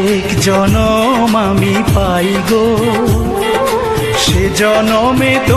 আরেক জনম আমি পাই সে জনমে তো